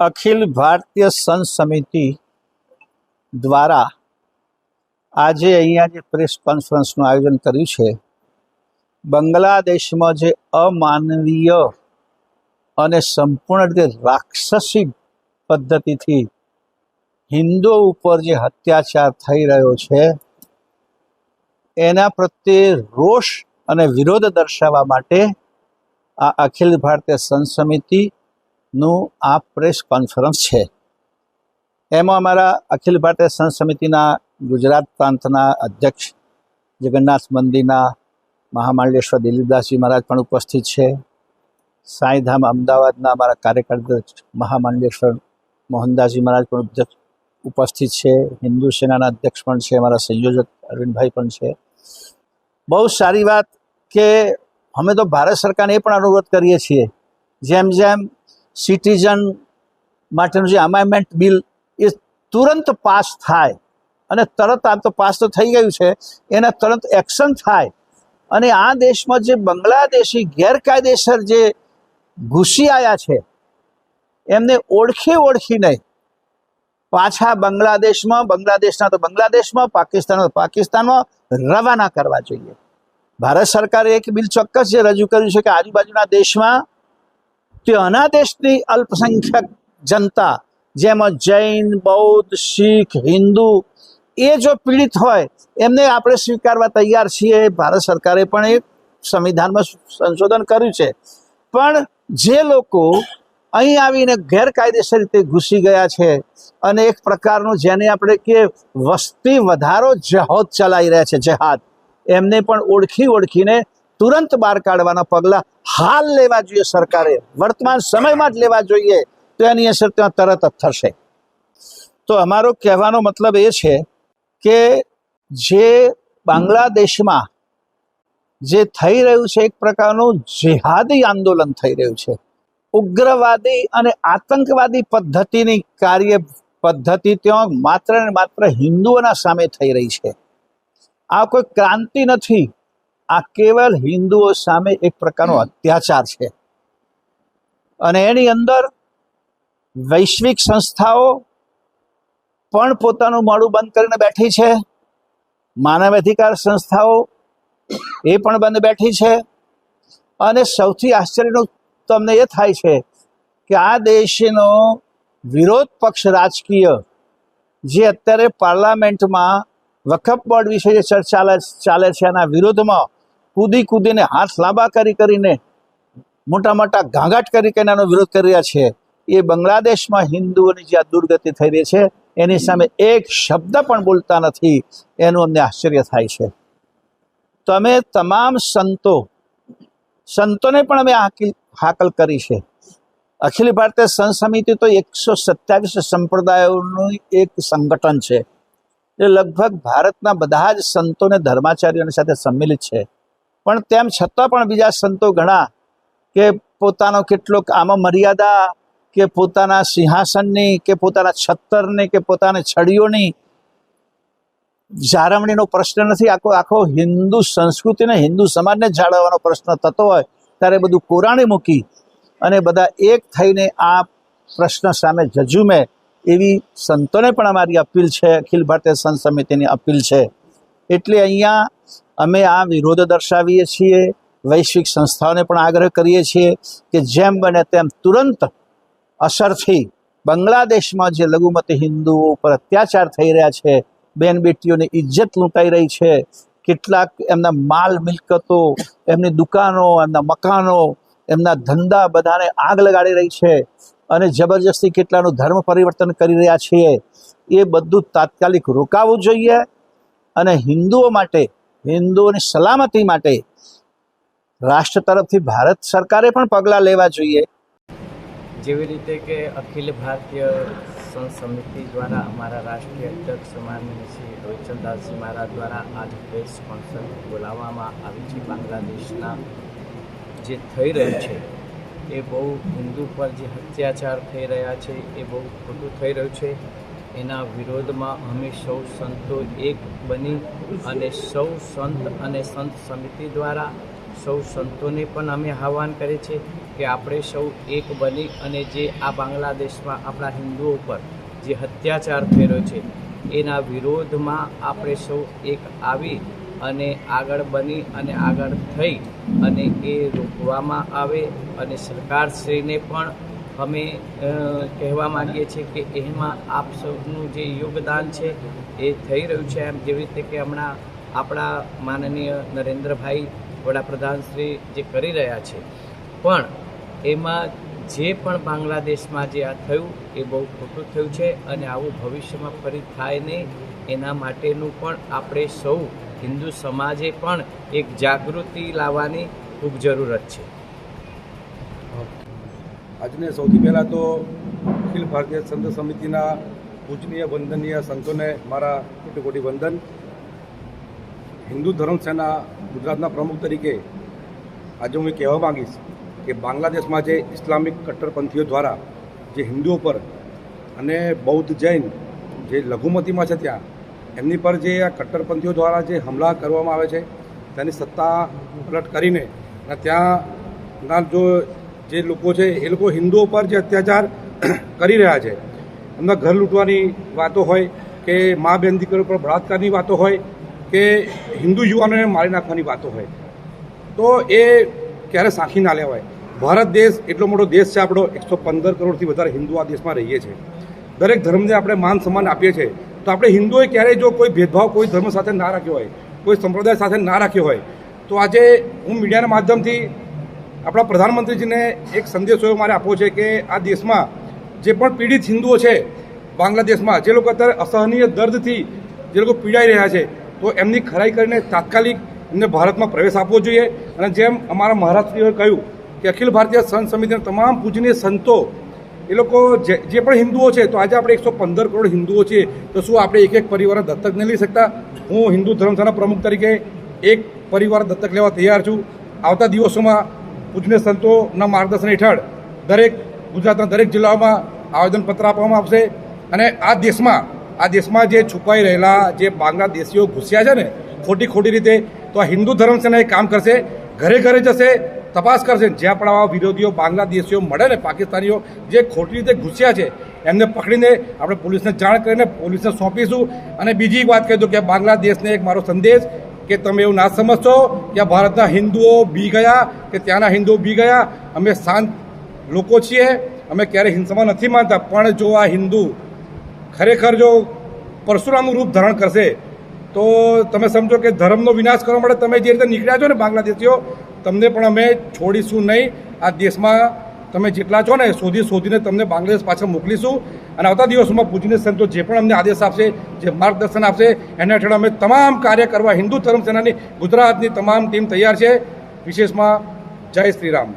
અખિલ ભારતીય સંત સમિતિ દ્વારા આજે અહીંયા જે પ્રેસ કોન્ફરન્સનું આયોજન કર્યું છે, બાંગ્લાદેશમાં જે અમાનવીય અને સંપૂર્ણ રીતે રાક્ષસી પદ્ધતિથી હિન્દુઓ ઉપર જે અત્યાચાર થઈ રહ્યો છે, એના પ્રત્યે રોષ અને વિરોધ દર્શાવવા માટે આ અખિલ ભારતીય સંત સમિતિનું આ પ્રેસ કોન્ફરન્સ છે. એમાં અમારા અખિલ ભારતીય સંત સમિતિના ગુજરાત પ્રાંતના અધ્યક્ષ જગન્નાથ મંદિરના મહામાંડેશ્વર દિલીપદાસજી મહારાજ પણ ઉપસ્થિત છે. સાંઈધામ અમદાવાદના અમારા કાર્યકર્તા મહામાંડેશ્વર મોહનદાસજી મહારાજ પણ ઉપસ્થિત છે. હિન્દુ સેનાના અધ્યક્ષ પણ છે. અમારા સંયોજક અરવિંદભાઈ પણ છે. બહુ સારી વાત કે અમે તો ભારત સરકારને એ પણ અનુરોધ કરીએ છીએ. જેમ જેમ સિટીઝન માટેનું જે અમાઇમેન્ટ બિલ એ તુરંત પાસ થાય અને તરત આમ તો પાસ તો થઈ ગયું છે, એના તરત એક્શન થાય. અને આ દેશમાં જે બાંગ્લાદેશી ગેરકાયદેસર જે ઘૂસી આવ્યા છે, એમને ઓળખી ઓળખી નહીં. પાછા બાંગ્લાદેશમાં, બાંગ્લાદેશના તો બાંગ્લાદેશમાં પાકિસ્તાન પાકિસ્તાનમાં રવાના કરવા જોઈએ. ભારત સરકારે એક બિલ ચોક્કસ જે રજૂ કર્યું છે કે આજુબાજુના દેશમાં ત્યાંના દેશની અલ્પસંખ્યક જનતા, જેમાં જૈન, બૌદ્ધ, શીખ, હિન્દુ, એ જો પીડિત હોય, એમને આપણે સ્વીકારવા તૈયાર છીએ. ભારત સરકારે પણ એ સંવિધાનમાં સંશોધન કર્યું છે. પણ જે લોકો અહીં આવીને ગેરકાયદેસર રીતે ઘૂસી ગયા છે અને એક પ્રકારનું જેને આપણે કે વસ્તી વધારો જહોદ ચલાવી રહ્યા છે, જહાદ, એમને પણ ઓળખી ઓળખીને તુરંત બહાર કાઢવાના પગલાં હાલ લેવા જોઈએ સરકારે. વર્તમાન સમયમાં જ લેવા જોઈએ. તો એની અસર ત્યાં તરત જ થશે. તો અમારો કહેવાનો મતલબ એ છે કે જે બાંગ્લાદેશમાં જે થઈ રહ્યું છે એક પ્રકારનું જેહાદી આંદોલન થઈ રહ્યું છે. ઉગ્રવાદી અને આતંકવાદી પદ્ધતિની કાર્ય પદ્ધતિ ત્યાં માત્ર ને માત્ર હિન્દુઓના સામે થઈ રહી છે. આ કોઈ ક્રાંતિ નથી. આ કેવલ હિન્દુઓ સામે એક પ્રકારનો અત્યાચાર છે. અને એની અંદર વૈશ્વિક સંસ્થાઓ પણ પોતાનું મોડું બંધ કરીને બેઠી છે. માનવ અધિકાર સંસ્થાઓ એ પણ બંધ બેઠી છે. અને સૌથી આશ્ચર્યનું તમને એ થાય છે કે આ દેશનો વિરોધ પક્ષ રાજકીય જે અત્યારે પાર્લામેન્ટમાં વકફ બોર્ડ વિશે જે ચર્ચા ચાલે છે એના વિરોધમાં કૂદી કૂદીને હાથ લાંબા કરી કરીને, મોટા મોટા ઘાંઘાટ કરી કરીને એનો વિરોધ કરી રહ્યા છે. એ બાંગ્લાદેશમાં હિન્દુઓની જે આ દુર્ગતિ થઈ રહી છે, એની સામે એક શબ્દ પણ બોલતા નથી, એનું અમને આશ્ચર્ય થાય છે. તમે તમામ સંતો, સંતોને પણ અમે હાકલ હાકલ કરી છે. અખિલ ભારતીય સંત સમિતિ તો એકસો સત્યાવીસ સંપ્રદાયોનું એક સંગઠન છે. એ લગભગ ભારતના બધા જ સંતોને, ધર્માચાર્યોની સાથે સંમિલિત છે. પણ તેમ છતાં પણ બીજા સંતો ઘણા કે પોતાનો કેટલોક આમાં મર્યાદા કે પોતાના સિંહાસનની કે પોતાના છત્તરની કે પોતાની છડીઓની જાળવણીનો પ્રશ્ન નથી. આખો આખો હિન્દુ સંસ્કૃતિને હિન્દુ સમાજને જાળવવાનો પ્રશ્ન થતો હોય ત્યારે બધું કોરાણે મૂકી અને બધા એક થઈને આ પ્રશ્ન સામે જજુમે એવી સંતોને પણ અમારી અપીલ છે. અખિલ ભારતીય સંત સમિતિની અપીલ છે. એટલે અહીંયા અમે આ વિરોધ દર્શાવીએ છીએ, વૈશ્વિક સંસ્થાઓને પણ આગ્રહ કરીએ છીએ કે જેમ બને તેમ તુરંત અસરથી બાંગ્લાદેશમાં જે લઘુમતી હિન્દુઓ ઉપર અત્યાચાર થઈ રહ્યા છે બેન બેટીઓની ઇજ્જત લૂંટાઈ રહી છે, કેટલાક એમના માલ મિલકતો, એમની દુકાનો, એમના મકાનો, એમના ધંધા બધાને આગ લગાડી રહી છે અને જબરજસ્તી કેટલાનું ધર્મ પરિવર્તન કરી રહ્યા છીએ, એ બધું તાત્કાલિક રોકાવવું જોઈએ અને હિન્દુઓ માટે હિન્દુઓની સલામતી માટે રાષ્ટ્ર તરફથી ભારત સરકારે પણ પગલાં લેવા જોઈએ. જેવી રીતે કે અખિલ ભારતીય સંત સમિતિ દ્વારા અમારા રાષ્ટ્રીય અધ્યક્ષ માનનીય શ્રી રોહિતચંદાસજી મહારાજ દ્વારા આજ પ્રેસ કોન્ફરન્સ બોલાવવામાં આવી છે. બાંગ્લાદેશના જે થઈ રહ્યું છે, એ બહુ હિન્દુ પર જે અત્યાચાર થઈ રહ્યા છે, એ બહુ ખોટું થઈ રહ્યું છે. એના વિરોધમાં અમે સૌ સંતો એક બની અને સૌ સંત અને સંત સમિતિ દ્વારા સૌ સંતોને પણ અમે આહ્વાન કરીએ છીએ કે આપણે સૌ એક બની અને જે આ બાંગ્લાદેશમાં આપણા હિન્દુઓ પર જે અત્યાચાર થયેલો છે, એના વિરોધમાં આપણે સૌ એક આવી અને આગળ બની અને આગળ થઈ અને એ રોકવામાં આવે અને સરકારશ્રીને પણ અમે કહેવા માગીએ છીએ કે એમાં આપ સૌનું જે યોગદાન છે એ થઈ રહ્યું છે. એમ જેવી રીતે કે હમણાં આપણા માનનીય નરેન્દ્રભાઈ વડાપ્રધાન શ્રી જે કરી રહ્યા છે. પણ એમાં જે પણ બાંગ્લાદેશમાં જે આ થયું એ બહુ ખોટું થયું છે અને આવું ભવિષ્યમાં ફરી થાય નહીં. એના માટેનું પણ આપણે સૌ હિન્દુ સમાજે પણ એક જાગૃતિ લાવવાની ખૂબ જરૂરત છે. આજને સૌથી પહેલાં તો અખિલ ભારતીય સંત સમિતિના પૂજનીય, વંદનીય સંતોને મારા કોટી કોટી વંદન. હિન્દુ ધર્મ સેના ગુજરાતના પ્રમુખ તરીકે આજે હું કહેવા માંગીશ કે બાંગ્લાદેશમાં જે ઇસ્લામિક કટ્ટરપંથીઓ દ્વારા જે હિન્દુઓ પર અને બૌદ્ધ જૈન જે લઘુમતીમાં છે ત્યાં, એમની પર જે આ કટ્ટરપંથીઓ દ્વારા જે હમલા કરવામાં આવે છે, તેની સત્તા પલટ કરીને, અને ત્યાંના જો જે લોકો છે, એ લોકો હિન્દુઓ પર જે અત્યાચાર કરી રહ્યા છે. એમના ઘર લૂંટવાની વાતો હોય કે મા બેન દીકરીઓ પર બળાત્કારની વાતો હોય કે હિન્દુ યુવાનોને મારી નાખવાની વાતો હોય. તો એ ક્યારે સાંખી ના લેવાય. ભારત દેશ એટલો મોટો દેશ છે, આપણો એકસો પંદર કરોડથી વધારે હિન્દુ આ દેશમાં રહીએ છીએ. દરેક ધર્મને આપણે માન સન્માન આપીએ છીએ. તો આપણે હિન્દુઓએ ક્યારેય જો કોઈ ભેદભાવ કોઈ ધર્મ સાથે ના રાખ્યો હોય, કોઈ સંપ્રદાય સાથે ના રાખ્યો હોય, તો આજે હું મીડિયાના માધ્યમથી આપણા પ્રધાનમંત્રીજીને એક સંદેશો મારે આપવો છે કે આ દેશમાં જે પણ પીડિત હિન્દુઓ છે, બાંગ્લાદેશમાં, જે લોકો અત્યારે અસહનીય દર્દથી જે લોકો પીડાઈ રહ્યા છે, તો એમની ખરાઈ કરીને તાત્કાલિક એમને ભારતમાં પ્રવેશ આપવો જોઈએ. અને જેમ અમારા મહારાષ્ટ્રીઓએ કહ્યું કે અખિલ ભારતીય સંત સમિતિના તમામ પૂજનીય સંતો, એ લોકો જે પણ હિન્દુઓ છે, તો આજે આપણે એકસો પંદર કરોડ હિન્દુઓ છીએ, તો શું આપણે એક એક પરિવારને દત્તક નહીં લઈ શકતા? હું હિન્દુ ધર્મસેના પ્રમુખ તરીકે એક પરિવાર દત્તક લેવા તૈયાર છું. આવતા દિવસોમાં પૂજનીય સંતોના માર્ગદર્શન હેઠળ દરેક ગુજરાતના દરેક જિલ્લાઓમાં આવેદનપત્ર આપવામાં આવશે. અને આ દેશમાં આ દેશમાં જે છુપાઈ રહેલા જે બાંગ્લાદેશીઓ ઘૂસ્યા છે ને ખોટી ખોટી રીતે, તો આ હિન્દુ ધર્મ સેના એ કામ કરશે, ઘરે ઘરે જશે, તપાસ કરશે. જ્યાં પણ આવા વિરોધીઓ બાંગ્લાદેશીઓ મળે ને, પાકિસ્તાનીઓ જે ખોટી રીતે ઘૂસ્યા છે, એમને પકડીને આપણે પોલીસને જાણ કરીને પોલીસને સોંપીશું. અને બીજી વાત કહી દઉં કે બાંગ્લાદેશને એક મારો સંદેશ કે તમે એવું ના સમજશો કે ભારતના હિન્દુઓ બી ગયા, કે ત્યાંના હિન્દુઓ બી ગયા? અમે શાંત લોકો છીએ, અમે ક્યારેય હિંસામાં નથી માનતા, પણ જો આ હિન્દુ ખરેખર જો પરશુરામનું રૂપ ધારણ કરશે, તો તમે સમજો કે ધર્મનો વિનાશ કરવા માટે તમે જે રીતે નીકળ્યા છો ને બાંગ્લાદેશીઓ, તમને પણ અમે છોડીશું નહીં. આ દેશમાં તમે જેટલા છો ને શોધી શોધીને તમને બાંગ્લાદેશ પાછળ મોકલીશું. અને આવતા દિવસોમાં પૂજીને સંતો જે પણ અમને આદેશ આપશે, જે માર્ગદર્શન આપશે, એના હેઠળ અમે તમામ કાર્ય કરવા હિન્દુ ધર્મ સેનાની ગુજરાતની તમામ ટીમ તૈયાર છે. વિશેષમાં જય શ્રી રામ.